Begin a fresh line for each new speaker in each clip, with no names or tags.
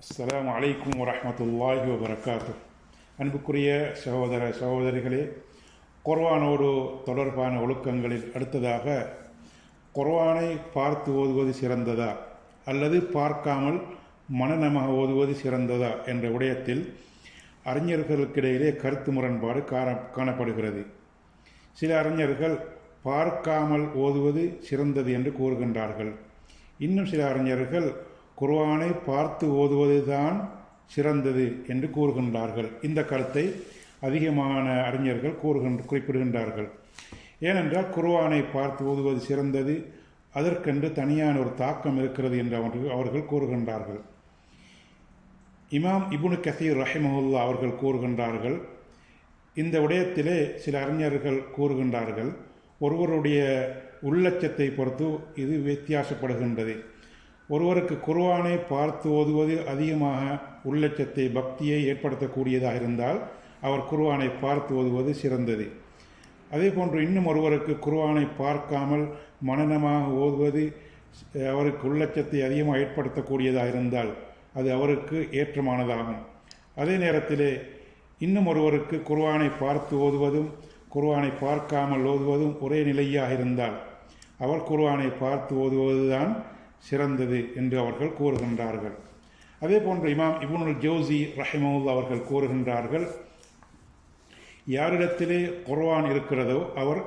அஸ்லாம் அலைக்கும் வரமத்துல்லாஹி வபரகாத்து அன்புக்குரிய சகோதர சகோதரிகளே குர்வானோடு தொடர்பான ஒழுக்கங்களில் அடுத்ததாக குர்வானை பார்த்து ஓதுவது சிறந்ததா? அல்லது பார்க்காமல் மனநமாக ஓதுவது சிறந்ததா? என்ற விடயத்தில் அறிஞர்களுக்கிடையிலே கருத்து முரண்பாடு காண காணப்படுகிறது. சில அறிஞர்கள் பார்க்காமல் ஓதுவது சிறந்தது என்று கூறுகின்றார்கள். இன்னும் சில அறிஞர்கள் குர்ஆனை பார்த்து ஓதுவதுதான் சிறந்தது என்று கூறுகின்றார்கள். இந்த கருத்தை அதிகமான அறிஞர்கள் கூறுகின்ற குறிப்பிடுகின்றார்கள். ஏனென்றால் குர்ஆனை பார்த்து ஓதுவது சிறந்தது அதற்கென்று தனியான ஒரு தாக்கம் இருக்கிறது என்று அவர்கள் அவர்கள் கூறுகின்றார்கள். இமாம் இபுனு கசீர் ரஹிமஹுல்லா அவர்கள் கூறுகின்றார்கள் இந்த விடயத்திலே சில அறிஞர்கள் கூறுகின்றார்கள் ஒருவருடைய உள்ளச்சத்தை பொறுத்து இது வித்தியாசப்படுகின்றது. ஒருவருக்கு குர்வானை பார்த்து ஓதுவது அதிகமாக உள்ளட்சத்தை பக்தியை ஏற்படுத்தக்கூடியதாக இருந்தால் அவர் குர்வானை பார்த்து ஓதுவது சிறந்தது. அதே போன்று இன்னும் ஒருவருக்கு குர்வானை பார்க்காமல் மனநமாக ஓதுவது அவருக்கு உள்ளட்சத்தை அதிகமாக ஏற்படுத்தக்கூடியதாக இருந்தால் அது அவருக்கு ஏற்றமானதாகும். அதே நேரத்திலே இன்னும் ஒருவருக்கு குர்வானை பார்த்து ஓதுவதும் குர்வானை பார்க்காமல் ஓதுவதும் ஒரே நிலையாக இருந்தால் அவர் குர்வானை பார்த்து ஓதுவதுதான் சிறந்தது என்று அவர்கள் கூறுகின்றார்கள். அதே போன்று இமாம் இபுனுல் ஜோசி ரஹிமவுல் அவர்கள் கூறுகின்றார்கள் யாரிடத்திலே குர்வான் இருக்கிறதோ அவர்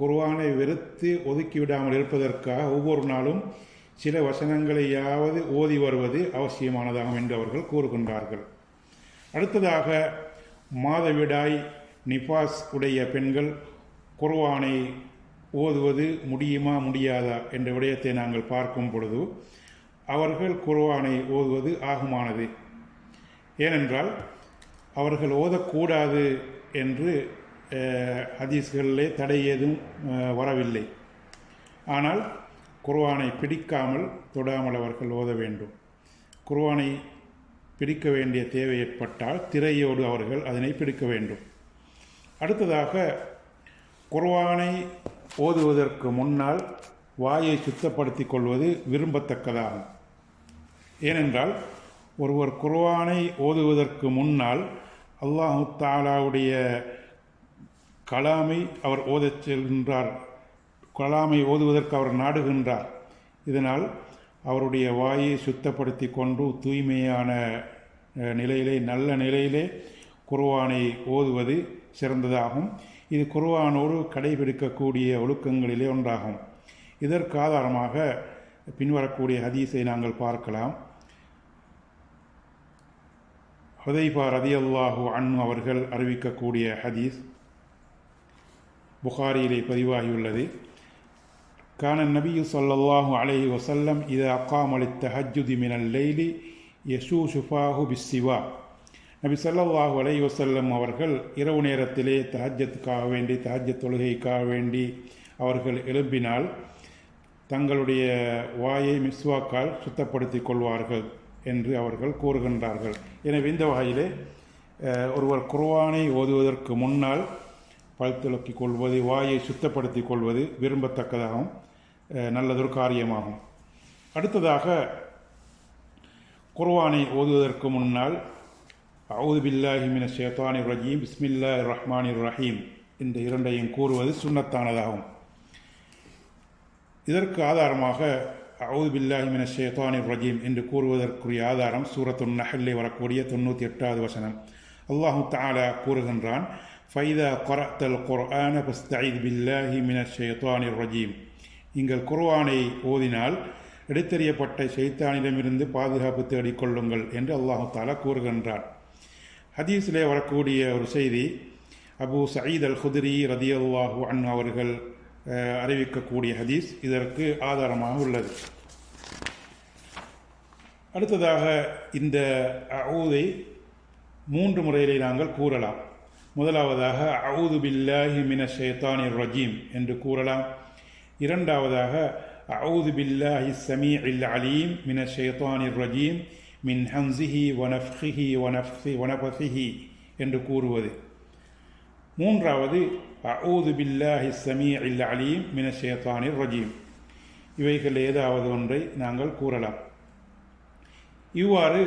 குர்வானை வெறுத்து ஒதுக்கிவிடாமல் இருப்பதற்காக ஒவ்வொரு நாளும் சில வசனங்களையாவது ஓதி வருவது அவசியமானதாகும் என்று அவர்கள் கூறுகின்றார்கள். அடுத்ததாக மாதவிடாய் நிபாஸ் உடைய பெண்கள் குர்வானை ஓதுவது முடியுமா முடியாதா என்ற விடயத்தை நாங்கள் பார்க்கும் பொழுது அவர்கள் குர்வானை ஓதுவது ஆகுமானது? ஏனென்றால் அவர்கள் ஓதக்கூடாது என்று ஹதீஸ்களிலே தடை ஏதும் வரவில்லை. ஆனால் குர்வானை பிடிக்காமல் தொடாமல் அவர்கள் ஓத வேண்டும். குர்வானை பிடிக்க வேண்டிய தேவை ஏற்பட்டால் திரையோடு அவர்கள் அதனை பிடிக்க வேண்டும். அடுத்ததாக குர்வானை ஓதுவதற்கு முன்னால் வாயை சுத்தப்படுத்தி கொள்வது விரும்பத்தக்கதாகும் ஏனென்றால் ஒருவர் குர்வானை ஓதுவதற்கு முன்னால் அல்லாஹு தாலாவுடைய கலாமை அவர் ஓதச் செல்கின்றார். கலாமை ஓதுவதற்கு அவர் நாடுகின்றார். இதனால் அவருடைய வாயை சுத்தப்படுத்தி கொண்டு தூய்மையான நிலையிலே நல்ல நிலையிலே குர்வானை ஓதுவது சிறந்ததாகும். இது குர்ஆனோடு கடைபிடிக்கக்கூடிய ஒழுக்கங்களிலே ஒன்றாகும். இதற்கு ஆதாரமாக பின்வரக்கூடிய ஹதீஸை நாங்கள் பார்க்கலாம். ஹுதைபா ரதி அல்லாஹு அன்னு அவர்கள் அறிவிக்கக்கூடிய ஹதீஸ் புகாரியிலே பதிவாகியுள்ளது. கான நபியு சொல்லல்லாஹு அலைஹி வசல்லம் இது அக்காமலி தஹஜுதி மினல் லெய்லி யசூ ஷுஃபாஹு பிஸ்ஸிவா. நபி சல்லாஹூ அலை வசல்லம் அவர்கள் இரவு நேரத்திலே தஹஜத்துக்காக வேண்டி தஹஜத் தொழுகைக்காக வேண்டி அவர்கள் எழுப்பினால் தங்களுடைய வாயை மிஸ்வாக்கால் சுத்தப்படுத்தி கொள்வார்கள் என்று அவர்கள் கூறுகின்றார்கள். எனவே இந்த வகையிலே ஒருவர் குர்வானை ஓதுவதற்கு முன்னால் பழுத்துலக்கி கொள்வது வாயை சுத்தப்படுத்தி கொள்வது விரும்பத்தக்கதாகவும் நல்லதொரு காரியமாகும். அடுத்ததாக குர்வானை ஓதுவதற்கு முன்னால் அவுது பில்லாஹி மின ஷேத்தானி ரஜீம். பிஸ்மில்லா ரஹ்மானி ரஹீம். இந்த இரண்டையும் கூறுவது சுண்ணத்தானதாகும். இதற்கு ஆதாரமாக அவுது பில்லாஹி மின ஷேத்தானி ரஜீம் என்று கூறுவதற்குரிய ஆதாரம் சூரத்து நஹல்லே வரக்கூடிய தொண்ணூற்றி எட்டாவது வசனம். அல்லாஹு தாலா கூறுகின்றான் ஃபைதா கொரத்தல் குர்ஆன பஸ்தயித் பில்லாஹி மின ஷேத்தானி ரஜீம். நீங்கள் குர்ஆனை ஓதினால் எடுத்தறியப்பட்ட ஷைத்தானிடமிருந்து பாதுகாப்பு தேடிக்கொள்ளுங்கள் என்று அல்லாஹு தாலா கூறுகின்றான். ஹதீஸிலே வரக்கூடிய ஒரு செய்தி அபு சயீத் அல் ஹுதிரி ரதி அல்லாஹு அன் அவர்கள் அறிவிக்கக்கூடிய ஹதீஸ் இதற்கு ஆதாரமாக உள்ளது. அடுத்ததாக இந்த அவுதை மூன்று முறையிலே நாங்கள் கூறலாம். முதலாவதாக அவுது பில்லாஹி மின ஷேத்தானி ரஜீம் என்று கூறலாம். இரண்டாவதாக அவுது பில்லாஹி சமீ இல் அலீம் மின ஷேத்தானி ரஜீம் மின் ஹம்சிஹி வனஃப்ஹிஹி ஒனஃப்ஹி வனபசிஹி என்று கூறுவது. மூன்றாவது அவுது பில்லாஹி சமீ இல் அலீம் மின ஷேத்தானிர் ரஜீம். இவைகள் ஏதாவது ஒன்றை நாங்கள் கூறலாம். இவ்வாறு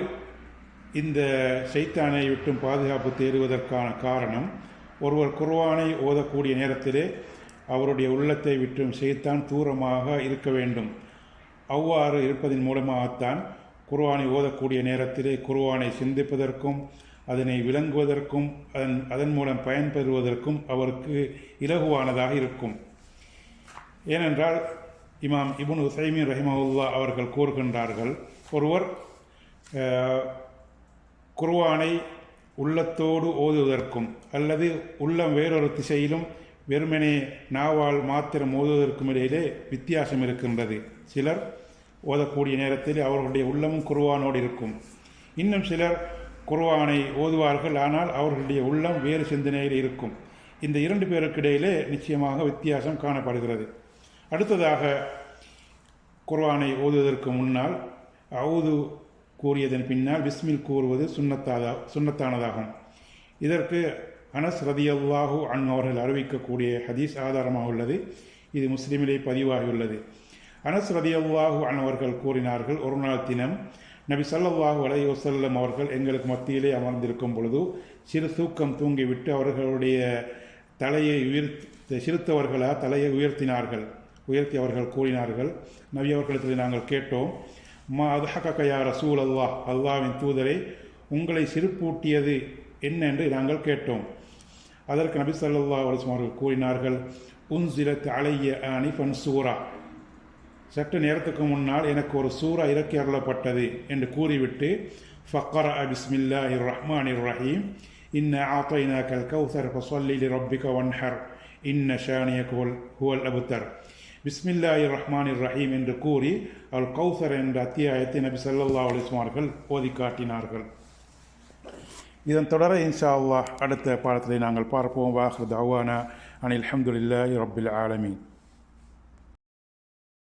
இந்த சைத்தானை விட்டும் பாதுகாப்பு தேடுவதற்கான காரணம் ஒருவர் குர்வானை ஓதக்கூடிய நேரத்திலே அவருடைய உள்ளத்தை விட்டும் சைத்தான் தூரமாக இருக்க வேண்டும். அவ்வாறு இருப்பதன் மூலமாகத்தான் குருவானை ஓதக்கூடிய நேரத்திலே குருவானை சிந்திப்பதற்கும் அதனை விளங்குவதற்கும் அதன் அதன் மூலம் பயன்பெறுவதற்கும் அவருக்கு இலகுவானதாக இருக்கும். ஏனென்றால் இமாம் இபுன் உசைமின் ரஹிமவுல்லா அவர்கள் கூறுகின்றார்கள் ஒருவர் குர்வானை உள்ளத்தோடு ஓதுவதற்கும் அல்லது உள்ளம் வேறொரு திசையிலும் வெறுமனே நாவால் மாத்திரம் ஓதுவதற்கும் இடையிலே வித்தியாசம் இருக்கின்றது. சிலர் ஓதக்கூடிய நேரத்தில் அவர்களுடைய உள்ளமும் குருவானோடு இருக்கும். இன்னும் சிலர் குருவானை ஓதுவார்கள் ஆனால் அவர்களுடைய உள்ளம் வேறு சிந்தனையில் இருக்கும். இந்த இரண்டு பேருக்கிடையிலே நிச்சயமாக வித்தியாசம் காணப்படுகிறது. அடுத்ததாக குர்வானை ஓதுவதற்கு முன்னால் அவுது கூறியதன் பின்னால் விஸ்மில் கூறுவது சுண்ணத்தாதா சுண்ணத்தானதாகும். இதற்கு அனஸ் ரதியல்லாஹூ அன் அவர்கள் அறிவிக்கக்கூடிய ஹதீஸ் ஆதாரமாக உள்ளது. இது முஸ்லீமிலே பதிவாகியுள்ளது. அனஸ் ரதியல்லாஹு அன் அவர்கள் கூறினார்கள் ஒரு நாள் தினம் நபி ஸல்லல்லாஹு அலைஹி வஸல்லம் அவர்கள் எங்களுக்கு மத்தியிலே அமர்ந்திருக்கும் பொழுது சிறு தூக்கம் தூங்கிவிட்டு அவர்களுடைய தலையை உயர்த்தி சிறுத்தவர்களா தலையை உயர்த்தினார்கள். உயர்த்தி அவர்கள் கூறினார்கள் நபி அவர்களிடத்தில் நாங்கள் கேட்டோம் மா அதுஹக்கயா ரசூல் அல்லாஹ் அல்லாவின் தூதரை உங்களை சிறுப்பூட்டியது என்ன என்று நாங்கள் கேட்டோம். அதற்கு நபி சல்லா அலுவலம் அவர்கள் கூறினார்கள் உன்சிலத் அலைய அனிஃபன் சூரா. சற்று நேரத்துக்கு முன்னால் எனக்கு ஒரு சூரா இறக்கி அருளப்பட்டது என்று கூறிவிட்டு ஃபக்கர் பிஸ்மில்லா இர் ரஹ்மான் இர் ரஹீம் இன்ன ஆத்தைனா கல் கௌசர் ஃபசல்லி லி ரப்பிக வன்ஹர். இன்ன ஷானிய குவல் ஹுவல் அபுத்தர். பிஸ்மில்லா இர் ரஹ்மான் இர் ரஹீம் என்று கூறி அவள் கௌசர் என்ற அத்தியாயத்தை நபி சல்லா அலிஸ்மார்கள் ஓதி காட்டினார்கள். இதன் தொடர இன்ஷா அல்லாஹ் அடுத்த பாடத்தை நாங்கள் பார்ப்போம். வாஹர் தவானா அனில் அஹமதுல்லா ரப்பில் ஆலமீன்.